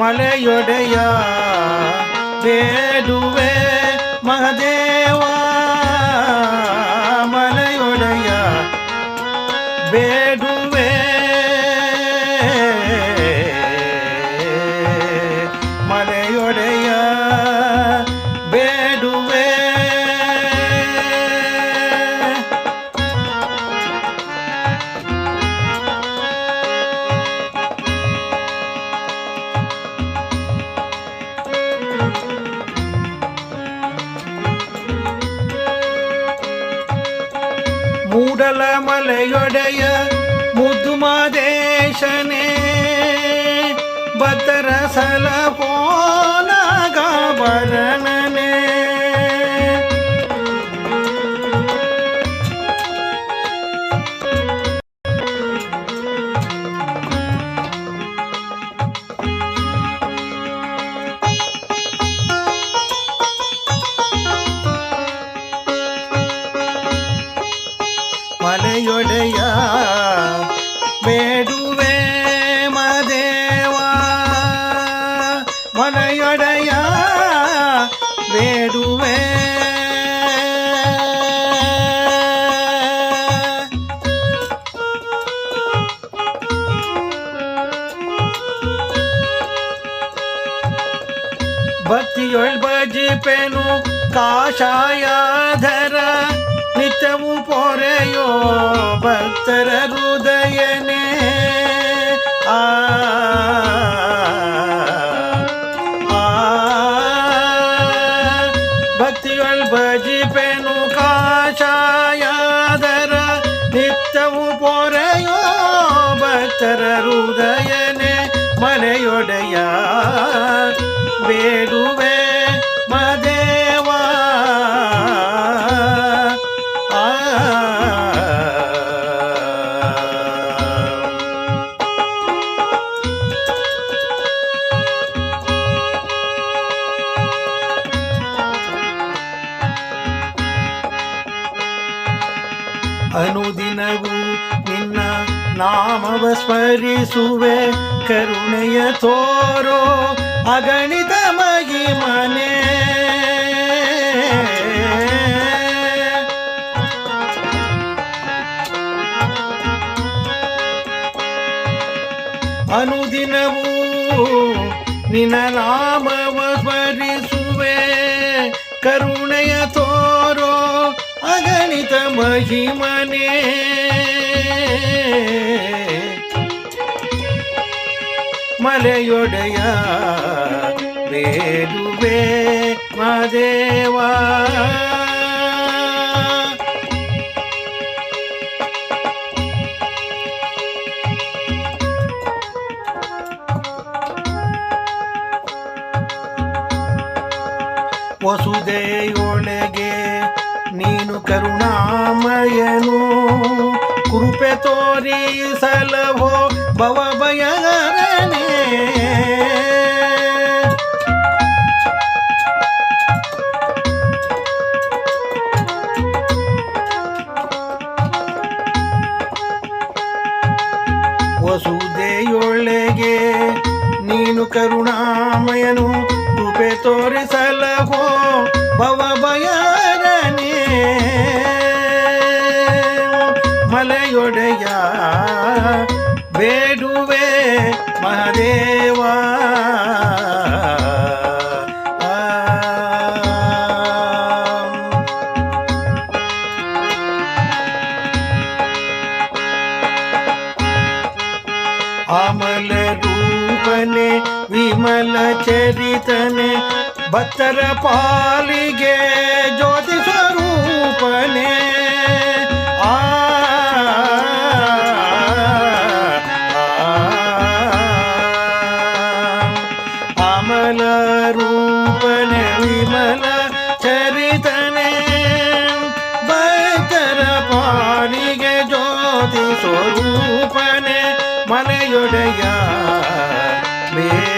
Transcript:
மலையொடையா வேடுவே மகதேவா மலையொடையா வேடு மூடலமலையொடைய முதுமதேசனே பத்தரசல போ மலையொடைய வேடுவே மதேவா மலையொடைய வேடுவே பக்தியொள் பஜி பெணு காஷாயாதர பக்தர உதயனே ஆ. பக்திகள் பஜி பெணு காஷாயாதர நித்தவு போறையோ பக்தர உதயனே மலையொடையார் வேடு ಅನುದಿನವೂ ನಿನ್ನ ನಾಮವ ಸ್ಮರಿಸುವೆ. ಕರುಣೆಯ ತೋರೋ ಅಗಣಿತ ಮಹಿಮನೆ. ಅನುದಿನವೂ ನಿನ್ನ ನಾಮವ ಸ್ಮರಿಸುವೆ. ಕರುಣೆಯ ತೋರೋ ಅಗಣಿತ ಮಹಿಮನೆ. ಮಲೆಯೊಡೆಯ ಬೇಡುವೆ ಮದೇವಾ ವಸುದೆಯೊಳಗೆ ನೀನು ಕರುಣಾಮಯನು. ಕೃಪೆ ತೋರಿಸಲವೋ ಭವ ಭಯನೇ ವಸುದೆಯೊಳಗೆ ನೀನು ಕರುಣಾಮಯನು ಮಲೆಯೊಡೆಯ ಬೇಡುವೆ ಮಹದೇವ. ಆ ಅಮಲ ರೂಪನೆ ವಿಮಲ ಚರಿತನೆ ಭಕ್ತರ ಪಾಲಿಗೆ ಜ್ಯೋತಿ ಸ್ವರೂಪನೆ விமல சரிதனே. வைத்தர பாடிக ஜோதி சொரூபனே. மலையுடைய வே